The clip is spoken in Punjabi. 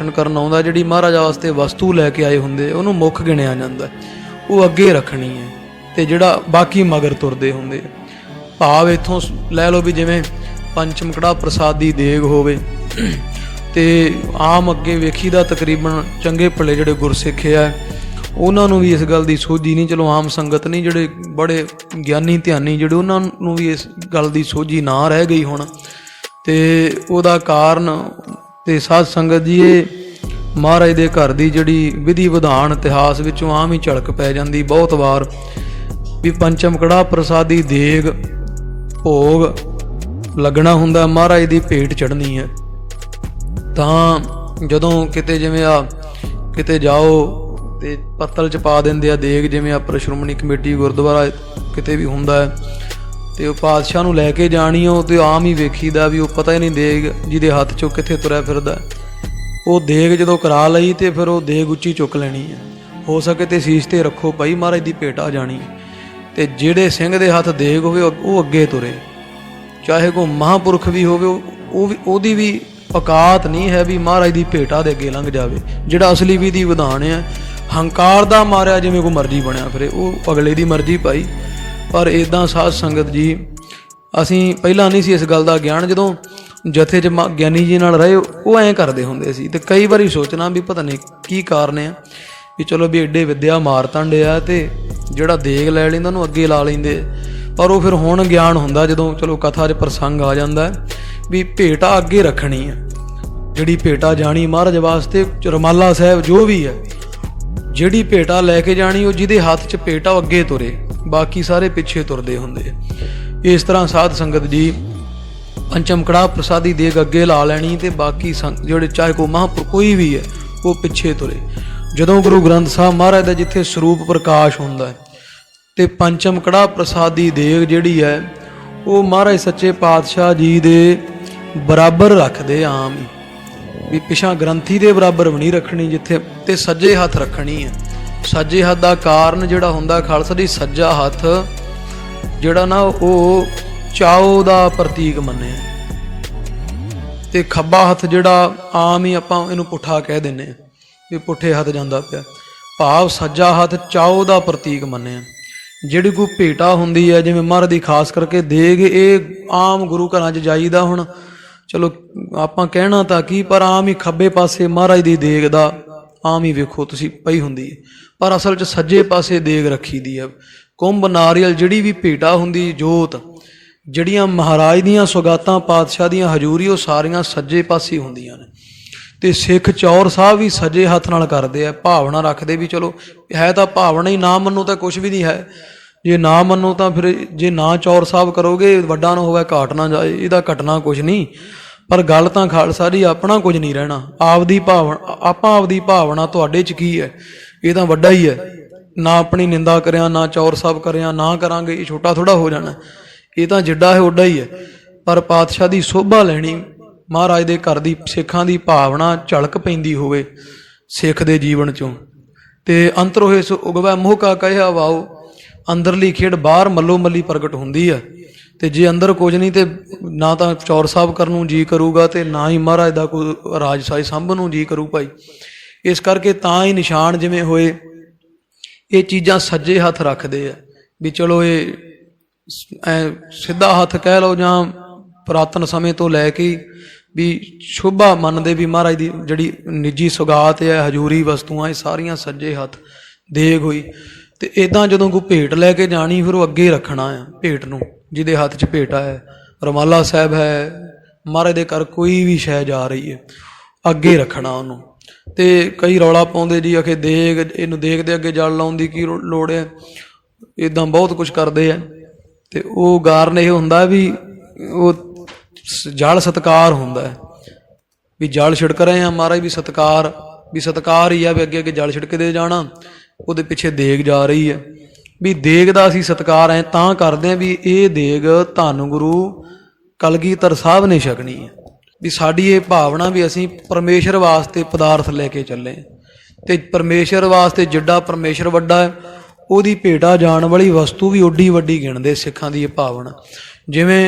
ਦਰਸ਼ਨ ਕਰਨ ਆਉਂਦਾ, ਜਿਹੜੀ ਮਹਾਰਾਜਾ ਵਾਸਤੇ ਵਸਤੂ ਲੈ ਕੇ ਆਏ ਹੁੰਦੇ, ਉਹਨੂੰ ਮੁੱਖ ਗਿਣਿਆ ਜਾਂਦਾ ਉਹ ਅੱਗੇ ਰੱਖਣੀ ਹੈ ਤੇ ਜਿਹੜਾ ਬਾਕੀ ਮਗਰ ਤੁਰਦੇ ਹੁੰਦੇ ਭਾਵ ਇਥੋਂ ਲੈ ਲਓ ਵੀ ਜਿਵੇਂ ਪੰਚਮ ਕੜਾ ਪ੍ਰਸਾਦੀ ਦੇਗ ਹੋਵੇ ਤੇ ਆਮ ਅੱਗੇ ਵੇਖੀਦਾ ਤਕਰੀਬਨ ਚੰਗੇ ਭਲੇ ਜਿਹੜੇ ਗੁਰਸਿੱਖ ਆ, ਉਹਨਾਂ ਨੂੰ ਵੀ ਇਸ ਗੱਲ ਦੀ ਸੋਝੀ ਨਹੀਂ, ਚਲੋ ਆਮ ਸੰਗਤ ਨਹੀਂ, ਜਿਹੜੇ ਬੜੇ ਗਿਆਨੀ ਧਿਆਨੀ ਜਿਹੜੇ ਉਹਨਾਂ ਨੂੰ ਵੀ ਇਸ ਗੱਲ ਦੀ ਸੋਝੀ ਨਾ ਰਹਿ ਗਈ ਹੁਣ। ਤੇ ਉਹਦਾ ਕਾਰਨ ਤੇ ਸਾਧ ਸੰਗਤ ਜੀ, ਇਹ ਮਹਾਰਾਜ ਦੇ ਘਰ ਦੀ ਜਿਹੜੀ ਵਿਧੀ ਵਿਧਾਨ ਇਤਿਹਾਸ ਵਿੱਚੋਂ ਆਮ ਹੀ ਝਲਕ ਪੈ ਜਾਂਦੀ ਬਹੁਤ ਵਾਰ, ਵੀ ਪੰਚਮ ਕੜਾ ਪ੍ਰਸਾਦੀ ਦੇਗ ਭੋਗ ਲੱਗਣਾ ਹੁੰਦਾ, ਮਹਾਰਾਜ ਦੀ ਭੇਟ ਚੜਨੀ ਹੈ। ਤਾਂ ਜਦੋਂ ਕਿਤੇ ਜਿਵੇਂ ਆ, ਕਿਤੇ ਜਾਓ ਤੇ ਪੱਤਲ ਚ ਪਾ ਦਿੰਦੇ ਆ ਦੇਗ, ਜਿਵੇਂ ਆ ਸ਼੍ਰੋਮਣੀ ਕਮੇਟੀ ਗੁਰਦੁਆਰਾ ਕਿਤੇ ਵੀ ਹੁੰਦਾ ਹੈ ਤੇ ਉਹ ਪਾਤਸ਼ਾਹ ਨੂੰ ਲੈ ਕੇ ਜਾਣੀ ਉਹ ਤੇ ਆਮ ਹੀ ਵੇਖੀਦਾ ਵੀ ਉਹ ਪਤਾ ਹੀ ਨਹੀਂ ਦੇਗ ਜਿਹਦੇ ਹੱਥ ਚੋਂ ਕਿੱਥੇ ਤੁਰਿਆ ਫਿਰਦਾ। ਉਹ ਦੇਗ ਜਦੋਂ ਕਰਾ ਲਈ ਤੇ ਫਿਰ ਉਹ ਦੇਗ ਉੱਚੀ ਚੁੱਕ ਲੈਣੀ ਹੈ ਹੋ ਸਕੇ ਤੇ ਸੀਸ ਤੇ ਰੱਖੋ ਭਾਈ ਮਹਾਰਾਜ ਦੀ ਭੇਟ ਆ ਜਾਣੀ। ਤੇ ਜਿਹੜੇ ਸਿੰਘ ਦੇ ਹੱਥ ਦੇਗ ਹੋਵੇ, ਉਹ ਅੱਗੇ ਤੁਰੇ। ਚਾਹੇ ਕੋ ਮਹਾਪੁਰਖ ਵੀ ਹੋਵੇ, ਉਹ ਉਹ ਵੀ ਉਹਦੀ ਵੀ ਔਕਾਤ ਨਹੀਂ ਹੈ ਵੀ ਮਹਾਰਾਜ ਦੀ ਭੇਟਾ ਦੇ ਅੱਗੇ ਲੰਘ ਜਾਵੇ। ਜਿਹੜਾ ਅਸਲੀ ਵਿਧੀ ਵਿਧਾਨ ਹੈ ਹੰਕਾਰ ਦਾ ਮਾਰਿਆ ਜਿਵੇਂ ਕੋ ਮਰਜ਼ੀ ਬਣਿਆ ਫਿਰੇ, ਉਹ ਅਗਲੇ ਦੀ ਮਰਜ਼ੀ ਭਾਈ। ਪਰ ਇਦਾਂ ਸਾਧ ਸੰਗਤ ਜੀ, ਅਸੀਂ ਪਹਿਲਾਂ ਨਹੀਂ ਸੀ ਇਸ ਗੱਲ ਦਾ ਗਿਆਨ, ਜਦੋਂ ਜਥੇ ਚ ਮ- ਗਿਆਨੀ ਜੀ ਨਾਲ ਰਹੇ, ਉਹ ਐਂ ਕਰਦੇ ਹੁੰਦੇ ਸੀ ਤੇ ਕਈ ਵਾਰੀ ਸੋਚਣਾ ਵੀ ਪਤਾ ਨਹੀਂ ਕੀ ਕਾਰਨ ਆ, ਵੀ ਚਲੋ ਵੀ ਐਡੇ ਵਿਦਿਆ ਮਾਰ ਆ ਤੇ ਜਿਹੜਾ ਦੇਗ ਲੈ ਲੈਂਦਾ ਉਹਨੂੰ ਅੱਗੇ ਲਾ ਲੈਂਦੇ। ਪਰ ਉਹ ਫਿਰ ਹੁਣ ਗਿਆਨ ਹੁੰਦਾ ਜਦੋਂ ਚਲੋ ਕਥਾ 'ਚ ਪ੍ਰਸੰਗ ਆ ਜਾਂਦਾ, ਵੀ ਭੇਟਾ ਅੱਗੇ ਰੱਖਣੀ ਹੈ ਜਿਹੜੀ ਭੇਟਾ ਜਾਣੀ ਮਹਾਰਾਜ ਵਾਸਤੇ, ਰਮਾਲਾ ਸਾਹਿਬ ਜੋ ਵੀ ਹੈ ਜਿਹੜੀ ਭੇਟਾ ਲੈ ਕੇ ਜਾਣੀ, ਉਹ ਜਿਹਦੇ ਹੱਥ 'ਚ ਭੇਟਾ ਉਹ ਅੱਗੇ ਤੁਰੇ। ਬਾਕੀ ਸਾਰੇ ਪਿੱਛੇ ਤੁਰਦੇ ਹੁੰਦੇ ਇਸ ਤਰ੍ਹਾਂ ਸਾਧ ਸੰਗਤ ਜੀ ਪੰਚਮ ਕੜਾ ਪ੍ਰਸਾਦੀ ਦੇਗ ਅੱਗੇ ਲਾ ਲੈਣੀ ਤੇ ਬਾਕੀ ਸੰਗ- ਜਿਹੜੇ ਚਾਹੇ ਕੋ ਮਹਾਂਪੁਰ ਕੋਈ ਵੀ ਹੈ, ਉਹ ਪਿੱਛੇ ਤੁਰੇ। ਜਦੋਂ ਗੁਰੂ ਗ੍ਰੰਥ ਸਾਹਿਬ ਮਹਾਰਾਜ ਦਾ ਜਿੱਥੇ ਸਰੂਪ ਪ੍ਰਕਾਸ਼ ਹੁੰਦਾ ਹੈ, ਤੇ ਪੰਚਮ ਕੜਾ ਪ੍ਰਸਾਦੀ ਦੇਗ ਜਿਹੜੀ ਹੈ, ਉਹ ਮਹਾਰਾਜ ਸੱਚੇ ਪਾਤਸ਼ਾਹ ਜੀ ਦੇ ਬਰਾਬਰ ਰੱਖਦੇ ਆਮ ਹੀ। ਵੀ ਪਿਛਾ ਗ੍ਰੰਥੀ ਦੇ ਬਰਾਬਰ ਵੀ ਨਹੀਂ ਰੱਖਣੀ ਜਿੱਥੇ ਤੇ ਸੱਜੇ ਹੱਥ ਰੱਖਣੀ ਹੈ। ਸੱਜੇ ਹੱਥ ਦਾ ਕਾਰਨ ਜਿਹੜਾ ਹੁੰਦਾ ਖਾਲਸਾ ਦੀ ਸੱਜਾ ਹੱਥ, ਜਿਹੜਾ ਨਾ ਉਹ ਚਾਉ ਦਾ ਪ੍ਰਤੀਕ ਮੰਨਿਆ ਤੇ ਖੱਬਾ ਹੱਥ ਜਿਹੜਾ ਆਮ ਹੀ ਆਪਾਂ ਇਹਨੂੰ ਪੁੱਠਾ ਕਹਿ ਦਿੰਨੇ ਆ, ਵੀ ਪੁੱਠੇ ਹੱਥ ਜਾਂਦਾ ਪਿਆ। ਭਾਵ ਸੱਜਾ ਹੱਥ ਚਾਉ ਦਾ ਪ੍ਰਤੀਕ ਮੰਨਿਆ ਜਿਹੜੀ ਕੋਈ ਭੇਟਾ ਹੁੰਦੀ ਹੈ ਜਿਵੇਂ ਮਹਾਰਾਜ ਦੀ ਖਾਸ ਕਰਕੇ ਦੇਗ, ਇਹ ਆਮ ਗੁਰੂ ਘਰਾਂ 'ਚ ਜਾਈਦਾ ਹੁਣ। ਚਲੋ, ਆਪਾਂ ਕਹਿਣਾ ਤਾਂ ਕੀ, ਪਰ ਆਮ ਹੀ ਖੱਬੇ ਪਾਸੇ ਮਹਾਰਾਜ ਦੀ ਦੇਗ ਦਾ ਆਮ ਹੀ ਵੇਖੋ ਤੁਸੀਂ ਪਈ ਹੁੰਦੀ ਹੈ। ਪਰ ਅਸਲ 'ਚ ਸੱਜੇ ਪਾਸੇ ਦੇਗ ਰੱਖੀ ਦੀ ਹੈ। ਕੁੰਭ ਨਾਰੀਅਲ ਜਿਹੜੀ ਵੀ ਭੇਟਾ ਹੁੰਦੀ, ਜੋਤ, ਜਿਹੜੀਆਂ ਮਹਾਰਾਜ ਦੀਆਂ ਸੁਗਾਤਾਂ, ਪਾਤਸ਼ਾਹ ਦੀਆਂ ਹਜ਼ੂਰੀ, ਉਹ ਸਾਰੀਆਂ ਸੱਜੇ ਪਾਸੇ ਹੁੰਦੀਆਂ ਨੇ। ਤੇ ਸਿੱਖ ਚੌਰ ਸਾਹਿਬ ਵੀ ਸੱਜੇ ਹੱਥ ਨਾਲ ਕਰਦੇ ਆ, ਭਾਵਨਾ ਰੱਖਦੇ ਵੀ ਚਲੋ, ਹੈ ਤਾਂ ਭਾਵਨਾ ਹੀ ਨਾ ਮੰਨੋ ਤਾਂ ਕੁਝ ਵੀ ਨਹੀਂ ਹੈ। ਜੇ ਨਾ ਮੰਨੋ ਤਾਂ ਫਿਰ ਜੇ ਨਾ ਚੌਰ ਸਾਹਿਬ ਕਰੋਗੇ, ਵੱਡਾ ਨਾ ਹੋਵੇ, ਘਾਟ ਨਾ ਜਾਏ, ਇਹਦਾ ਘਟਨਾ ਕੁਝ ਨਹੀਂ। ਪਰ ਗੱਲ ਤਾਂ ਖਾਲਸਾ ਜੀ ਆਪਣਾ ਕੁਝ ਨਹੀਂ ਰਹਿਣਾ। ਆਪਦੀ ਭਾਵਨਾ ਆਪਾਂ ਆਪਦੀ ਭਾਵਨਾ ਤੁਹਾਡੇ ਚ ਕੀ ਹੈ? ਇਹ ਤਾਂ ਵੱਡਾ ਹੀ ਹੈ। ਨਾ ਆਪਣੀ ਨਿੰਦਾ ਕਰਿਆ, ਨਾ ਚੌਰ ਸਾਹਿਬ ਕਰਿਆ, ਨਾ ਕਰਾਂਗੇ, ਇਹ ਛੋਟਾ ਥੋੜਾ ਹੋ ਜਾਣਾ। ਇਹ ਤਾਂ ਜਿੱਡਾ ਹੈ, ਓਡਾ ਹੀ ਹੈ। ਪਰ ਪਾਤਸ਼ਾਹ ਦੀ ਸੋਭਾ ਲੈਣੀ ਮਹਾਰਾਜ ਦੇ ਘਰ ਦੀ ਸਿੱਖਾਂ ਦੀ ਭਾਵਨਾ ਝਲਕ ਪੈਂਦੀ ਹੋਵੇ ਸਿੱਖ ਦੇ ਜੀਵਨ ਚੋਂ। ਤੇ ਅੰਤਰੋ ਇਸ ਉਗਵੈ ਮੋਹ ਕਾ ਕਹਿਆ ਵਾਓ। ਅੰਦਰਲੀ ਖੇਡ ਬਾਹਰ ਮੱਲੋ ਮੱਲੀ ਪ੍ਰਗਟ ਹੁੰਦੀ ਆ ਤੇ ਜੇ ਅੰਦਰ ਕੁਝ ਨਹੀਂ ਤੇ ਨਾ ਤਾਂ ਚੌਰ ਸਾਹਿਬ ਕਰਨ ਨੂੰ ਜੀ ਕਰੂਗਾ ਤੇ ਨਾ ਹੀ ਮਹਾਰਾਜ ਦਾ ਕੋਈ ਰਾਜਸਾਈ ਸੰਭ ਨੂੰ ਜੀ ਕਰੂ ਭਾਈ। ਇਸ ਕਰਕੇ ਤਾਂ ਹੀ ਨਿਸ਼ਾਨ ਜਿਵੇਂ ਹੋਏ, ਇਹ ਚੀਜ਼ਾਂ ਸੱਜੇ ਹੱਥ ਰੱਖਦੇ ਆ ਵੀ ਚਲੋ ਇਹ ਸਿੱਧਾ ਹੱਥ ਕਹਿ ਲਓ ਜਾਂ ਪੁਰਾਤਨ ਸਮੇਂ ਤੋਂ ਲੈ ਕੇ ਵੀ ਸ਼ੋਭਾ ਮੰਨਦੇ ਵੀ ਮਹਾਰਾਜ ਦੀ ਜਿਹੜੀ ਨਿੱਜੀ ਸੁਗਾਤ ਹੈ ਹਜੂਰੀ ਵਸਤੂਆਂ, ਇਹ ਸਾਰੀਆਂ ਸੱਜੇ ਹੱਥ ਦੇਗ ਹੋਈ। ਤੇ ਇਦਾਂ ਜਦੋਂ ਕੋਈ ਭੇਟ ਲੈ ਕੇ ਜਾਣੀ, ਫਿਰ ਉਹ ਅੱਗੇ ਰੱਖਣਾ ਆ ਭੇਟ ਨੂੰ। ਜਿਹਦੇ ਹੱਥ 'ਚ ਭੇਟਾ ਹੈ, ਰਮਾਲਾ ਸਾਹਿਬ ਹੈ ਮਹਾਰਾਜ ਦੇ ਘਰ ਕੋਈ ਵੀ ਸ਼ੈ ਜਾ ਰਹੀ ਹੈ, ਅੱਗੇ ਰੱਖਣਾ ਉਹਨੂੰ। ਤੇ ਕਈ ਰੌਲਾ ਪਾਉਂਦੇ ਜੀ ਅਖੇ ਦੇਗ ਇਹਨੂੰ ਦੇਗ ਦੇ ਅੱਗੇ ਜਲ ਲਾਉਣ ਦੀ ਕੀ ਲੋੜ ਹੈ। ਇਦਾਂ ਬਹੁਤ ਕੁਝ ਕਰਦੇ ਆ ਤੇ ਉਹ ਕਾਰਨ ਇਹ ਹੁੰਦਾ ਵੀ ਉਹ ਸ- ਜਲ ਸਤਕਾਰ ਹੁੰਦਾ ਹੈ। ਵੀ ਜਲ ਛਿੜਕ ਰਹੇ ਆ ਮਹਾਰਾਜ, ਵੀ ਸਤਕਾਰ ਵੀ ਸਤਕਾਰ ਹੀ ਆ ਵੀ ਅੱਗੇ ਅੱਗੇ ਜਲ ਛਿੜਕਦੇ ਜਾਣਾ। ਉਹਦੇ ਪਿੱਛੇ ਦੇਗ ਜਾ ਰਹੀ ਹੈ। ਵੀ ਦੇਗ ਦਾ ਅਸੀਂ ਸਤਕਾਰ ਐ ਤਾਂ ਕਰਦੇ ਆ ਵੀ ਇਹ ਦੇਗ ਧੰਨ ਗੁਰੂ ਕਲਗੀਧਰ ਸਾਹਿਬ ਨੇ ਛਕਣੀ ਹੈ ਵੀ ਸਾਡੀ ਇਹ ਭਾਵਨਾ ਵੀ ਅਸੀਂ ਪਰਮੇਸ਼ਰ ਵਾਸਤੇ ਪਦਾਰਥ ਲੈ ਕੇ ਚੱਲੇ ਹਾਂ। ਤੇ ਪਰਮੇਸ਼ਰ ਵਾਸਤੇ ਜਿੱਡਾ ਪਰਮੇਸ਼ਰ ਵੱਡਾ ਹੈ ਉਹਦੀ ਭੇਟਾ ਜਾਣ ਵਾਲੀ ਵਸਤੂ ਵੀ ਓਡੀ ਵੱਡੀ ਗਿਣਦੇ ਸਿੱਖਾਂ ਦੀ ਇਹ ਭਾਵਨਾ ਜਿਵੇਂ